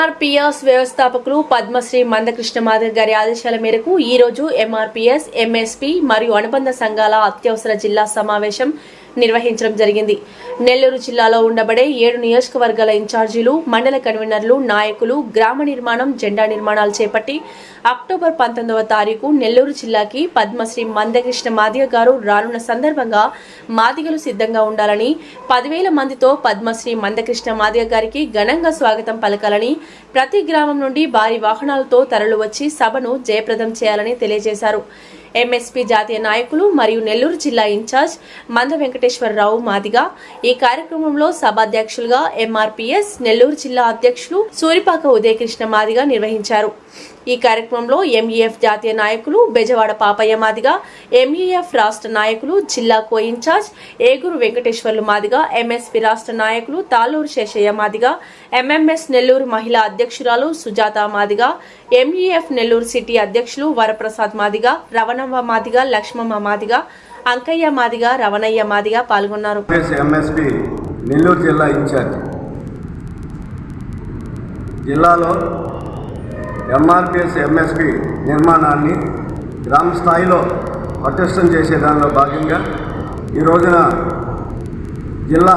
ఎంఆర్పిఎస్ వ్యవస్థాపకులు పద్మశ్రీ మందకృష్ణ మాధవ్ గారి ఆదేశాల మేరకు ఈ రోజు ఎంఆర్పిఎస్ ఎంఎస్పి మరియు అనుబంధ సంఘాల అత్యవసర జిల్లా సమావేశం నిర్వహించడం జరిగింది. నెల్లూరు జిల్లాలో ఉండబడే ఏడు నియోజకవర్గాల ఇన్ఛార్జీలు మండల కన్వీనర్లు నాయకులు గ్రామ నిర్మాణం జెండా నిర్మాణాలు చేపట్టి అక్టోబర్ పంతొమ్మిదవ తారీఖు నెల్లూరు జిల్లాకి పద్మశ్రీ మందకృష్ణ మాదిగ గారు రానున్న సందర్భంగా మాదిగలు సిద్ధంగా ఉండాలని పదివేల మందితో పద్మశ్రీ మందకృష్ణ మాదిగ గారికి ఘనంగా స్వాగతం పలకాలని ప్రతి గ్రామం నుండి భారీ వాహనాలతో తరలివచ్చి సభను జయప్రదం చేయాలని తెలియజేశారు. ఎంఎస్పీ జాతీయ నాయకులు మరియు నెల్లూరు జిల్లా ఇన్ఛార్జ్ మంద వెంకటేశ్వరరావు మాదిగా. ఈ కార్యక్రమంలో సభాధ్యక్షులుగా ఎంఆర్పీఎస్ నెల్లూరు జిల్లా అధ్యక్షులు సూరిపాక ఉదయకృష్ణ మాదిగా నిర్వహించారు. ఈ కార్యక్రమంలో ఎంఈఎఫ్ జాతీయ నాయకులు బెజవాడ పాపయ్య మాదిగా ఎంఈఎఫ్ రాష్ట్ర నాయకులు జిల్లా co incharge Eguru Venkateswarlu Madiga MSP రాష్ట్ర నాయకులు తాలూరు శేషయ్య మాదిగా ఎంఎంఎస్ నెల్లూరు మహిళా అధ్యక్షురాలు సుజాత మాదిగా ఎంఈఎఫ్ నెల్లూరు సిటీ అధ్యక్షులు వరప్రసాద్ మాదిగా రవణమ్మ మాదిగా లక్ష్మమ్మ మాదిగా అంకయ్య మాదిగా రవణయ్య మాదిగా పాల్గొన్నారు. ఎంఎస్పి నెల్లూరు జిల్లా ఇన్ఛార్జ్. జిల్లాలో ఎంఆర్పిఎస్ ఎంఎస్పి నిర్మాణాన్ని గ్రామ స్థాయిలో పటిష్టం చేసే దానిలో భాగంగా ఈ రోజున జిల్లా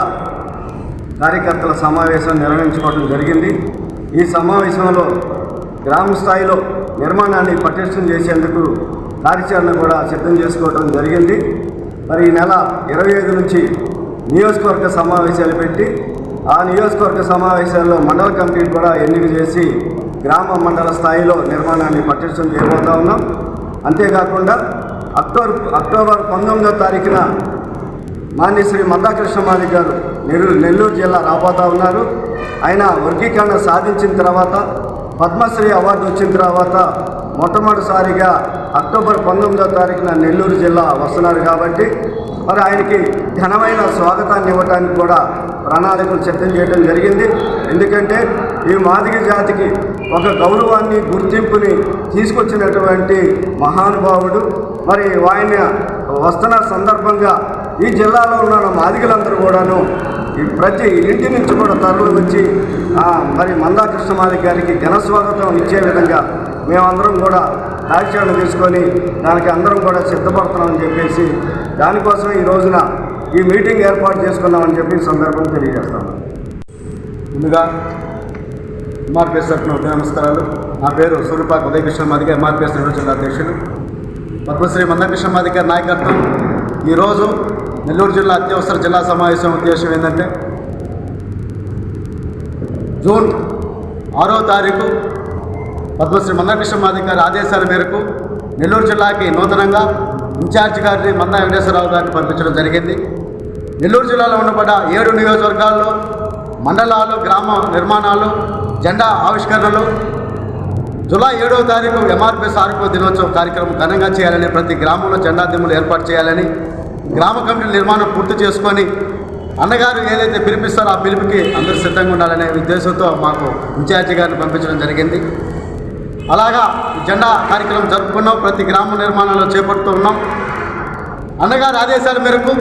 కార్యకర్తల సమావేశం నిర్వహించుకోవడం జరిగింది. ఈ సమావేశంలో గ్రామ స్థాయిలో నిర్మాణాన్ని పటిష్టం చేసేందుకు కార్యాచరణ కూడా సిద్ధం చేసుకోవడం జరిగింది. మరి ఈ నెల ఇరవై ఐదు నుంచి నియోజకవర్గ సమావేశాలు పెట్టి ఆ నియోజకవర్గ సమావేశాల్లో మండల కమిటీ కూడా ఎన్నిక చేసి గ్రామ మండల స్థాయిలో నిర్మాణాన్ని పటిష్టం చేయబోతా ఉన్నాం. అంతేకాకుండా అక్టోబర్ అక్టోబర్ పంతొమ్మిదో తారీఖున మాన్యశ్రీ మందాకృష్ణమాది గారు నెల్లూరు నెల్లూరు జిల్లా రాబోతా ఉన్నారు. ఆయన వర్గీకరణ సాధించిన తర్వాత పద్మశ్రీ అవార్డు వచ్చిన తర్వాత మొట్టమొదటిసారిగా అక్టోబర్ పంతొమ్మిదో తారీఖున నెల్లూరు జిల్లా వస్తున్నారు కాబట్టి మరి ఆయనకి ఘనమైన స్వాగతాన్ని ఇవ్వడానికి కూడా ప్రణాళికలు సిద్ధం చేయడం జరిగింది. ఎందుకంటే ఈ మాదిగ జాతికి ఒక గౌరవాన్ని గుర్తింపుని తీసుకొచ్చినటువంటి మహానుభావుడు. మరి ఆయన వస్తున్న సందర్భంగా ఈ జిల్లాలో ఉన్న మాదిగలందరూ కూడాను ఈ ప్రతి ఇంటి నుంచి కూడా తరలి వచ్చి మరి మందా కృష్ణమాది గారికి ఘనస్వాగతం ఇచ్చే విధంగా మేమందరం కూడా కార్యాచరణ తీసుకొని దానికి అందరం కూడా సిద్ధపడుతున్నామని చెప్పేసి దానికోసం ఈ రోజున ఈ మీటింగ్ ఏర్పాటు చేసుకున్నామని చెప్పి సందర్భం తెలియజేస్తాను ముందుగా ఎంఆర్పిఎస్ తరఫున నమస్కారాలు. నా పేరు సూర్యపాక ఉదయకృష్ణ మాదిగ ఎంఆర్పిఎస్ నెల్లూరు జిల్లా అధ్యక్షులు. పద్మశ్రీ మందకృష్ణ మాదిగ నాయకత్వం. ఈరోజు నెల్లూరు జిల్లా అత్యవసర జిల్లా సమావేశం ఉద్దేశం ఏంటంటే జూన్ ఆరో తారీఖు పద్మశ్రీ మందకృష్ణ మాదిగ ఆదేశాల మేరకు నెల్లూరు జిల్లాకి నూతనంగా ఇన్ఛార్జ్ గారిని మంద వెంకటేశ్వరరావు గారిని పంపించడం జరిగింది. నెల్లూరు జిల్లాలో ఉండబడ్డ ఏడు నియోజకవర్గాల్లో మండలాలు గ్రామ నిర్మాణాలు జెండా ఆవిష్కరణలు జూలై ఏడవ తారీఖు ఎంఆర్పిఎస్ ఆరోగ్య దినోత్సవ కార్యక్రమం ఘనంగా చేయాలని ప్రతి గ్రామంలో జెండా దిమ్ములు ఏర్పాటు చేయాలని గ్రామ కమిటీ నిర్మాణం పూర్తి చేసుకొని అన్నగారు ఏదైతే పిలిపిస్తారో ఆ పిలుపుకి అందరూ సిద్ధంగా ఉండాలనే ఉద్దేశంతో మాకు ఇన్ఛార్జి గారిని పంపించడం జరిగింది. అలాగా జెండా కార్యక్రమం జరుపుకున్నాం ప్రతి గ్రామ నిర్మాణంలో చేపడుతూ ఉన్నాం. అన్నగారి ఆదేశాల మేరకు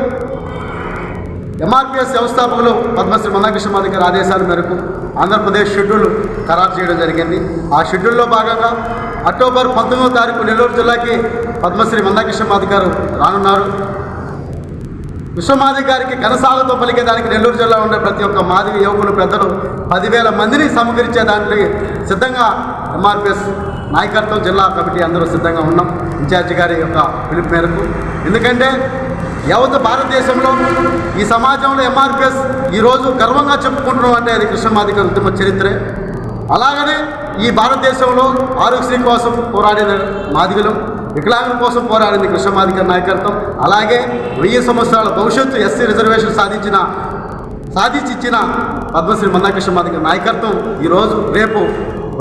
ఎంఆర్పిఎస్ వ్యవస్థాపకులు పద్మశ్రీ మందాకృష్ణ మాదిగారి ఆదేశాల మేరకు ఆంధ్రప్రదేశ్ షెడ్యూల్ ఖరారు చేయడం జరిగింది. ఆ షెడ్యూల్లో భాగంగా అక్టోబర్ పంతొమ్మిదో తారీఖు నెల్లూరు జిల్లాకి పద్మశ్రీ మందాకృష్ణ గారు రానున్నారు. విశ్వమాది గారికి ఘనసాలతో పలికేదానికి నెల్లూరు జిల్లా ఉండే ప్రతి ఒక్క మాదిరి యువకులు పెద్దలు పదివేల మందిని సమకరించే దానికి సిద్ధంగా ఎంఆర్పిఎస్ నాయకత్వం జిల్లా కమిటీ అందరూ సిద్ధంగా ఉన్నాం. ఇన్ఛార్జి గారి యొక్క పిలుపు మేరకు. ఎందుకంటే యావత్ భారతదేశంలో ఈ సమాజంలో ఎంఆర్పిఎస్ ఈరోజు గర్వంగా చెప్పుకుంటున్నాం అంటే అది కృష్ణమాదిక ఉద్యమ చరిత్రే. అలాగనే ఈ భారతదేశంలో ఆరోగ్యశ్రీ కోసం పోరాడిన మాదిగలు వికలాంగుల కోసం పోరాడింది కృష్ణమాదిక నాయకత్వం. అలాగే వెయ్యి సంవత్సరాల భవిష్యత్తు ఎస్సీ రిజర్వేషన్ సాధించిన సాధించిచ్చిన పద్మశ్రీ మందాకృష్ణ మాదిక నాయకత్వం ఈరోజు రేపు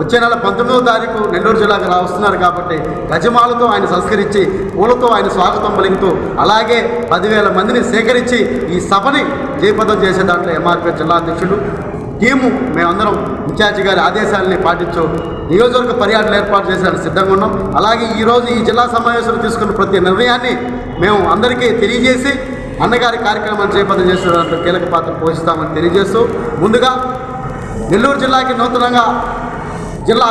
వచ్చే నెల పంతొమ్మిదవ తారీఖు నెల్లూరు జిల్లాకు రా వస్తున్నారు కాబట్టి గజమాలతో ఆయన సంస్కరించి పూలతో ఆయన స్వాగతం పలుకుతూ అలాగే పదివేల మందిని సేకరించి ఈ సభని జయపదం చేసే దాంట్లో ఎంఆర్పీ జిల్లా అధ్యక్షుడు టీము మేమందరం ఇన్ఛార్జి గారి ఆదేశాలని పాటించు నియోజకవర్గ పర్యటన ఏర్పాటు చేసేందుకు సిద్ధంగా ఉన్నాం. అలాగే ఈరోజు ఈ జిల్లా సమావేశంలో తీసుకున్న ప్రతి నిర్ణయాన్ని మేము అందరికీ తెలియజేసి అన్నగారి కార్యక్రమాన్ని చేపట్టం చేసే దాంట్లో కీలక పాత్ర పోషిస్తామని తెలియజేస్తూ ముందుగా నెల్లూరు జిల్లాకి నూతనంగా జిల్లా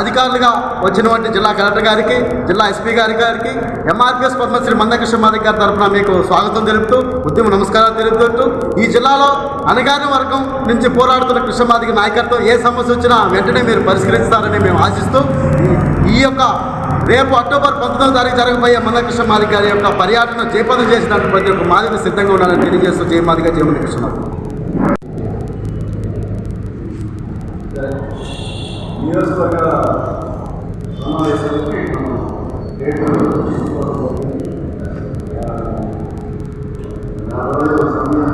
అధికారులుగా వచ్చినటువంటి జిల్లా కలెక్టర్ గారికి జిల్లా ఎస్పీ గారి గారికి ఎంఆర్పిఎస్ పద్మశ్రీ మందకృష్ణ మాదిక్ గారి తరఫున మీకు స్వాగతం తెలుపుతూ ఉద్యమ నమస్కారాలు తెలుపుతూ ఈ జిల్లాలో అనగాని వర్గం నుంచి పోరాడుతున్న కృష్ణమాదికి నాయకత్వం ఏ సమస్య వచ్చినా వెంటనే మీరు పరిష్కరిస్తారని మేము ఆశిస్తూ ఈ- యొక్క రేపు అక్టోబర్ పంతొమ్మిదో తారీఖు జరగబోయే మందకృష్ణ మాదిక్ గారి యొక్క పర్యటన చేపదం చేసినట్టు ప్రతి ఒక్క మాదిక సిద్ధంగా ఉండాలని తెలియజేస్తూ జయమాదిగా జయమంది కృష్ణ నియోజకవర్గ సమావేశానికి మనం డేట్ తీసుకోకపోతే, ఆ, సమయం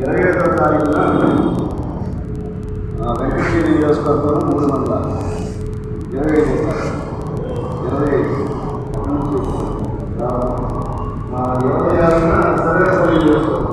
ఇరవై ఐదవ తారీఖున వెంకటగిరి నియోజకవర్గంలో మూడు వందల ఇరవై ఐదు ఇరవై ఐదు ఇరవై ఆరున సర్వేపల్లి నియోజకవర్గం.